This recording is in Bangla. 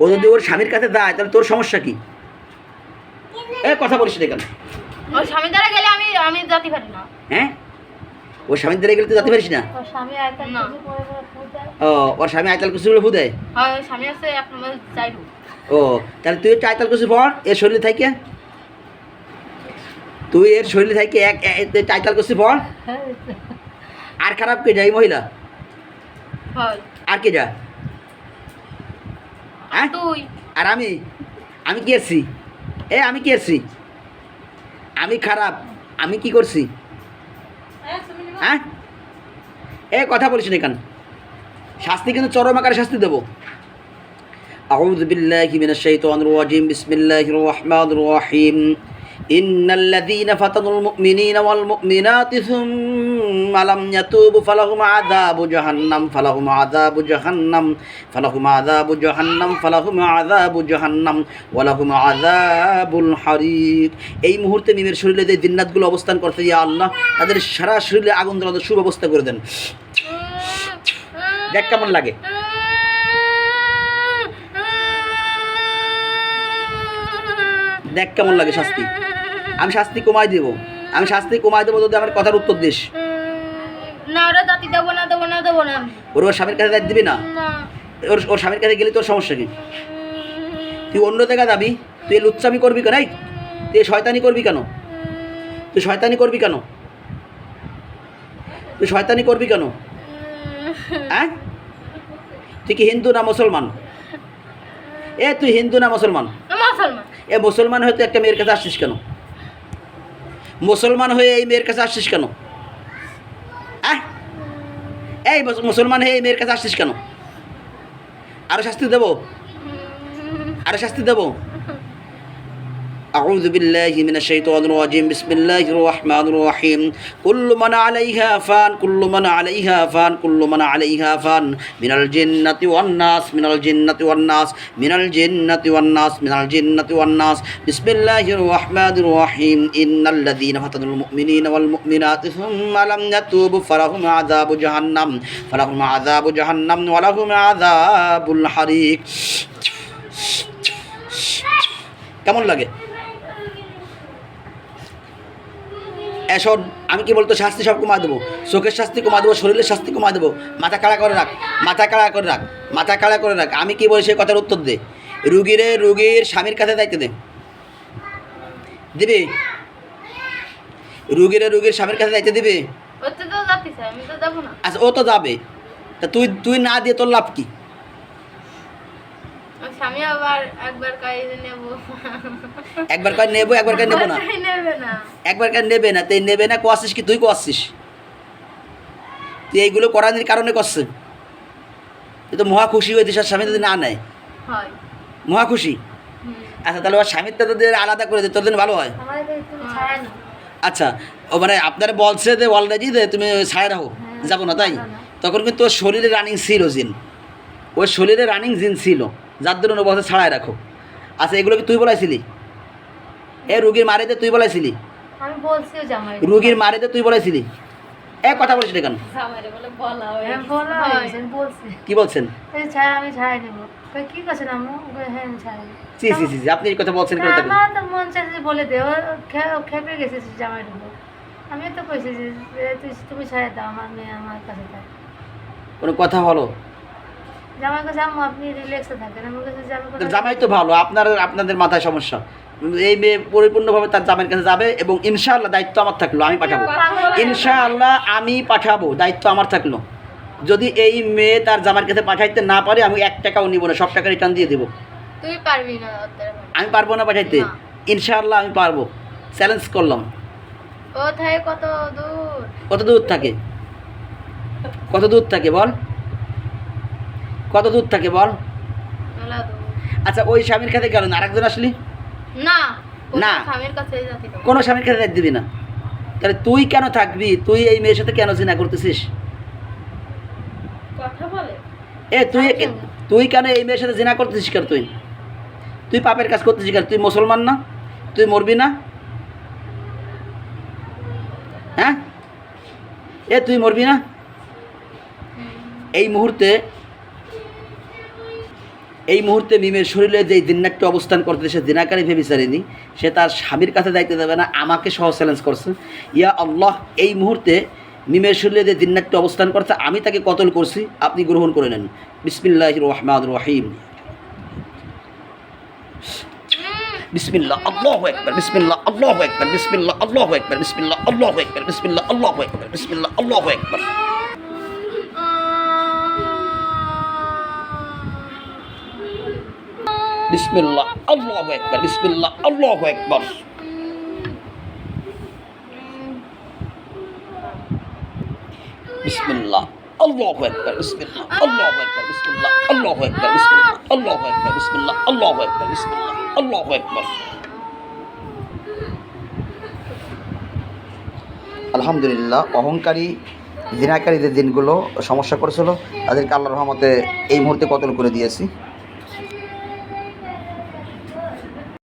ও যদি ওর স্বামীর কাছে যায় তাহলে তোর সমস্যা কি? এ কথা বলিস না কেন? ওর স্বামী দ্বারা গেলে আমি আমি যেতে পারি না। হ্যাঁ? ওর স্বামীর দ্বারা গেলে তুই যেতে পারিস না? স্বামী পরে পরে। ও ওর স্বামী আয়তাল বলে ফুদে স্বামী আছে ও তাহলে তুই একটু আয়তাল কুসি পড় এর শরীরে থাকে? তুই এর শরীরে থাকে এক আয়তাল কুসি পড় আর খারাপ কে যায় মহিলা? আর কে যা হ্যাঁ তুই আর আমি আমি কি এসছি এ আমি কি এসছি আমি খারাপ আমি কি করছি হ্যাঁ এ কথা বলিস না কেন শাস্তি কিন্তু চরম আকারে শাস্তি দেবো أعوذ بالله من الشيطان الرجيم بسم الله الرحمن الرحيم إن الذين فتنوا المؤمنين والمؤمنات ثم لم يتوبوا فلهم عذاب جهنم فلهم عذاب جهنم فلهم عذاب جهنم فلهم عذاب جهنم ولهم عذاب الحريق এই মুহূর্তে মিমের শরীরে যে জিন্নাতগুলো অবস্থান করতে ইয়া আল্লাহ তাদের সারা শরীরে আগুন জ্বালানোর সুব্যবস্থা করে দেন দেখ কেমন লাগে দেখ কেমন লাগে শাস্তি। আমি শাস্তি কমাই দেবো। আমি শাস্তি কমাই দেবো যদি আমার কথার উত্তর দিস। না ওরা জাতি দেবো না দেবো না দেবো না। ওর ওর স্বামীর কাছে দিবি না? ওর ওর স্বামীর কাছে গেলে তোর সমস্যা কি? তুই অন্য জায়গায় যাবি তুই লুচ্চামি করবি কেন? তুই শয়তানি করবি কেন? তুই শয়তানি করবি কেন? তুই শয়তানি করবি কেন? হ্যাঁ? তুই কি হিন্দু না মুসলমান? এ তুই হিন্দু না মুসলমান? মুসলমান। এ মুসলমান হয়ে তুই একটা মেয়ের কাছে আসছিস কেন? মুসলমান হয়ে এই মেয়ের কাছে আসছিস কেন? হ্যাঁ এই মুসলমান হয়ে এই মেয়ের কাছে আসছিস কেন? আরও শাস্তি দেবো? আরও শাস্তি দেবো? أعوذ بالله من الشيطان الرجيم بسم الله الرحمن الرحيم كل من عليها فان كل من عليها فان كل من عليها فان من الجنة والناس من الجنة والناس من الجنة والناس من الجنة والناس بسم الله الرحمن الرحيم إن الذين فتنوا المؤمنين والمؤمنات ثم لم يتوبوا فلهم عذاب جهنم فلهم عذاب جهنم ولهم عذاب الحريق কেমন লাগে এখন আমি কি বলতো শাস্তি সব কমা দেবো। চোখের শাস্তি কমা দেবো শরীরের শাস্তি কমা দেবো। মাথা কাড়া করে রাখ মাথা কাড়া করে রাখ মাথা কাড়া করে রাখ। আমি কি বলি সেই কথার উত্তর দে। রুগীরে রুগীর স্বামীর কাছে দায়িত্ব দে। দিবি? রুগীরে রুগীর স্বামীর কাছে দায়িত্ব দিবি? আচ্ছা ও তো যাবে। তা তুই তুই না দিয়ে তোর লাভ কি? স্বামী আবার একবার কাজে নেব। একবার কাজ নেব একবার কাজ নেব না? নেবে না। একবার কাজ নেবে না? তুই নেবে না কোয়াছিস কি? তুই কোয়াছিস তুই এইগুলো করানোর কারণে করছে। তুই তো মহা খুশি হয়েছিস আর স্বামী যদি না নেয়। হয়। মহা খুশি? আচ্ছা তাহলে ওর স্বামীরটা তোদের আলাদা করে দে তোর জন্য ভালো হয়। তো নি আচ্ছা ও মানে আপনারা বলছে যে অলরেডি যে তুমি ছাড়া রাখো হ্যাঁ, যাব না তাই? তখন কিন্তু ওর শরীরে রানিং ছিল জিন। ওর শরীরে রানিং জিন ছিল। যার জন্য ও বলছে ছাড়াই রাখো। আচ্ছা এগুলো কি তুই বলাইছিলি? এ রুগীর মারিতে তুই বলাইছিলি? আমি বলছিও জামাই রুগীর মারিতে তুই বলাইছিলি? এ কথা বলিস না কেন? জামাইরে বলে বলা হয় হয়। বলছি। কি বলছেন? এই আমি ছাড়াই নেব। কই কি করছেন আম্মু? হ্যাঁ আমি ছাড়াই নেব। সি সি সি সি, আপনি এই কথা বলছেন কেন আমার তো মন চাইছে বলে দে ও খে- খেপে গেছে জামাই আমি তো কইছি যে তুমি ছাড়াই দাও আমার মেয়ে আমার কাছে থাক কোনো কথা হলো? জামাই কাছে আম্মু আপনি রিল্যাক্সে থাকেন। আমার কাছে জামাই তো জামাই তো ভালো আপনার আপনাদের মাথায় সমস্যা। এই মেয়ে পরিপূর্ণভাবে তার জামাইয়ের কাছে যাবে এবং ইনশাআল্লাহ দায়িত্ব আমার থাকল আমি পাঠাবো। ইনশাআল্লাহ আমি পাঠাবো দায়িত্ব আমার থাকল। যদি এই মেয়ে তার জামাইয়ের কাছে পাঠাইতে না পারে আমি এক টাকাও নিব না সব টাকা রিটার্ন দিয়ে দেবো। তুই পারবি না আমি পারব না পাঠাইতে। ইনশাআল্লাহ আমি পারব। চ্যালেঞ্জ করলাম। কত দূর? কত দূর থাকে? কত দূর থাকে বল? কত দূর থাকে বল? আচ্ছা ওই স্বামীর কাছে গেল না? আরেকজন আসলি? না না। কোনো স্বামীর কাছে দিবি না। তাহলে তুই কেন থাকবি? তুই এই মেয়ের সাথে কেন জিনা করতেছিস? এ তুই তুই কেন এই মেয়ের সাথে জিনা করতেছিস কেন তুই? তুই পাপের কাজ করতেছিস কেন? তুই মুসলমান না? তুই মরবি না? হ্যাঁ? এ তুই মরবি না? এই মুহূর্তে এই মুহূর্তে মিমের শরীরে যে দিনাকটি অবস্থান করতে সে দিনাকারী ভেবিচারিনি। সে তার স্বামীর কাছে দায়িত্ব দেবে না, আমাকে সহ চ্যালেঞ্জ করছে। ইয়া আল্লাহ, এই মুহূর্তে মিমের শরীরে যে দিনাকটি অবস্থান করছে, আমি তাকে কতল করছি, আপনি গ্রহণ করে নেন। বিসমিল্লাহ রহমান রহিম। বিসমিল্লাহ, আল্লাহু আকবার, বিসমিল্লাহ, আল্লাহু আকবার, বিসমিল্লাহ, আল্লাহু আকবার, বিসমিল্লাহ, আল্লাহু আকবার, বিসমিল্লাহ আকবার, বিসমিল্লাহ বিসমিল্লাহ বিসমিল্লাহ, আল্লাহু আকবার, বিসমিল্লাহ, আল্লাহু আকবার। বিসমিল্লাহ, আল্লাহু আকবার, বিসমিল্লাহ, আল্লাহু আকবার, বিসমিল্লাহ, আল্লাহু আকবার, বিসমিল্লাহ, আল্লাহু আকবার, বিসমিল্লাহ, আল্লাহু আকবার আলহামদুলিল্লাহ, অহংকারী, জিনাকারীদের দিনগুলো সমস্যা করেছিল। তাদেরকে আল্লাহ রহমতে এই মুহূর্তে কতল করে দিয়েছি।